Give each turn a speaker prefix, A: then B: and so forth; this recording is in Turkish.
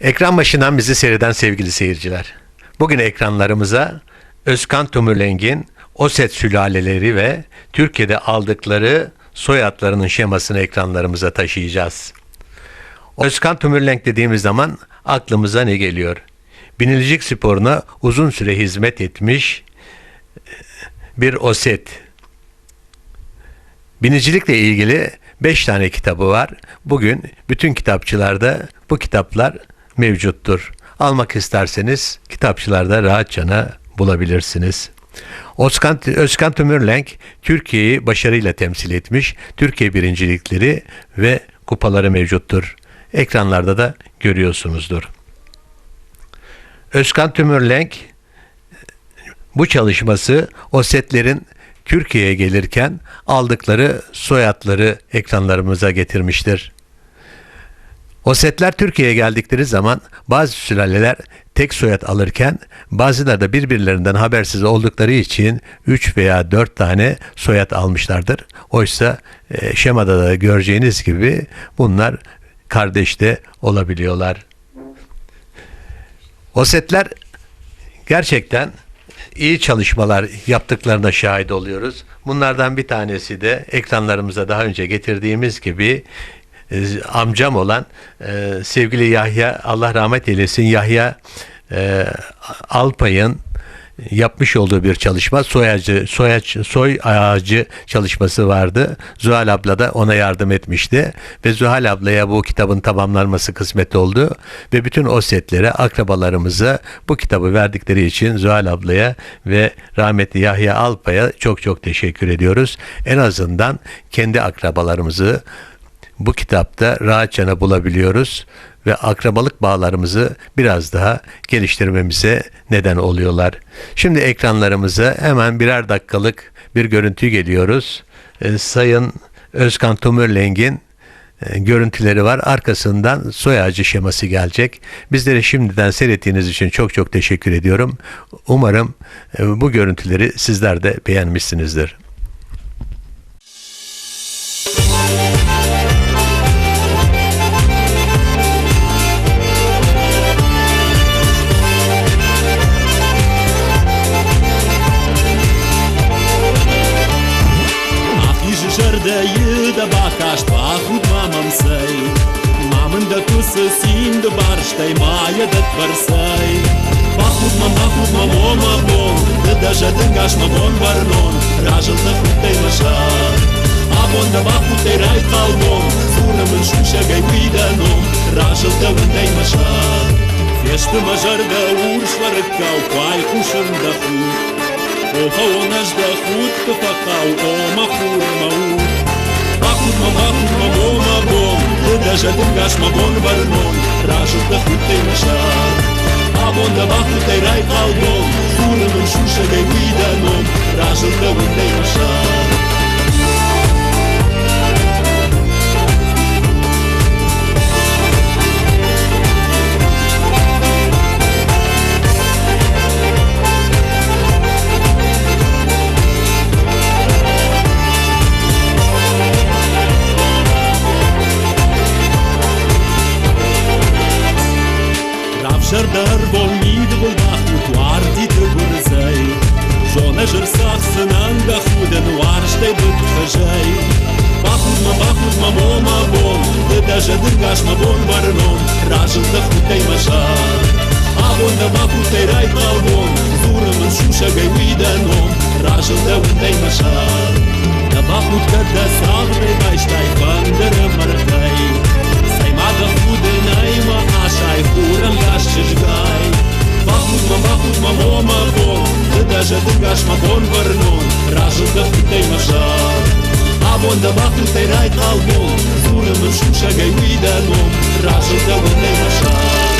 A: Ekran başından bizi seyreden sevgili seyirciler. Bugün ekranlarımıza Özkan Tumurleng'in Oset sülaleleri ve Türkiye'de aldıkları soyadlarının şemasını ekranlarımıza taşıyacağız. Özkan Tumurlenk dediğimiz zaman aklımıza ne geliyor? Binicilik sporuna uzun süre hizmet etmiş bir Oset. Binicilikle ilgili 5 tane kitabı var. Bugün bütün kitapçılarda bu kitaplar mevcuttur. Almak isterseniz kitapçılarda rahatça bulabilirsiniz. Özkan, Özkan Tümürlenk Türkiye'yi başarıyla temsil etmiş. Türkiye birincilikleri ve kupaları mevcuttur. Ekranlarda da görüyorsunuzdur. Özkan Tümürlenk bu çalışması o setlerin Türkiye'ye gelirken aldıkları soyadları ekranlarımıza getirmiştir. O setler Türkiye'ye geldikleri zaman bazı sülaleler tek soyad alırken bazıları da birbirlerinden habersiz oldukları için 3 veya 4 tane soyad almışlardır. Oysa e, şemada da göreceğiniz gibi bunlar kardeş de olabiliyorlar. O setler gerçekten iyi çalışmalar yaptıklarına şahit oluyoruz. Bunlardan bir tanesi de ekranlarımıza daha önce getirdiğimiz gibi e, amcam olan e, sevgili Yahya Allah rahmet eylesin Yahya e, Alpay'ın yapmış olduğu bir çalışma soy ağacı, soy, ağacı, soy ağacı çalışması vardı. Zuhal abla da ona yardım etmişti ve Zuhal ablaya bu kitabın tamamlanması kısmet oldu ve bütün o setlere akrabalarımıza bu kitabı verdikleri için Zuhal ablaya ve rahmetli Yahya Alpay'a çok çok teşekkür ediyoruz. En azından kendi akrabalarımızı bu kitapta rahatça bulabiliyoruz ve akrabalık bağlarımızı biraz daha geliştirmemize neden oluyorlar. Şimdi ekranlarımıza hemen birer dakikalık bir görüntü geliyoruz. Ee, Sayın Özkan Tumurleng'in e, görüntüleri var. Arkasından soy ağacı şeması gelecek. Bizleri şimdiden seyrettiğiniz için çok çok teşekkür ediyorum. Umarım e, bu görüntüleri sizler de beğenmişsinizdir.
B: sësin dë barshtaj maje dhe të përsej Bakut më mbakut më mo më bon Dhe dëshë të ngash më bon barnon Rajën të frutej më shak Abon dhe bakut të rajt valbon Furë më nshushe gaj pidanon Rajën të vëndej më shak Fjeshtë më zhër dhe urë shvarët kau Kuaj kushën dhe fut Oha o nësh dhe fut të fakau O ma furë ma Bahut Bakut bahut bakut Даже дуга смогон варнон, ражу да хутай машар. А вон да баху тай рай халгон, фурным шуша гай выданом, ражу да хутай машар. ты бурзай Жона жыр сахсынан да худен уарштай быт хажай Бахут ма бахут ма мома бон Ты даже дыргаш ма бон варнон Ражыл да хутай машар Абон да бахут тай рай балбон Зурымын шуша гай уйданом Ражыл да хутай машар Да бахут када савры байштай Бандера мартай Dafoodin ayma ashai Uram gash shishgai Bakut ma bakut ma mo ma bon Dadaja dugash ma bon varnon Raju dafutay mashar Abon da bakut tay right algon Zuram shusha gai widanom Raju dafutay mashar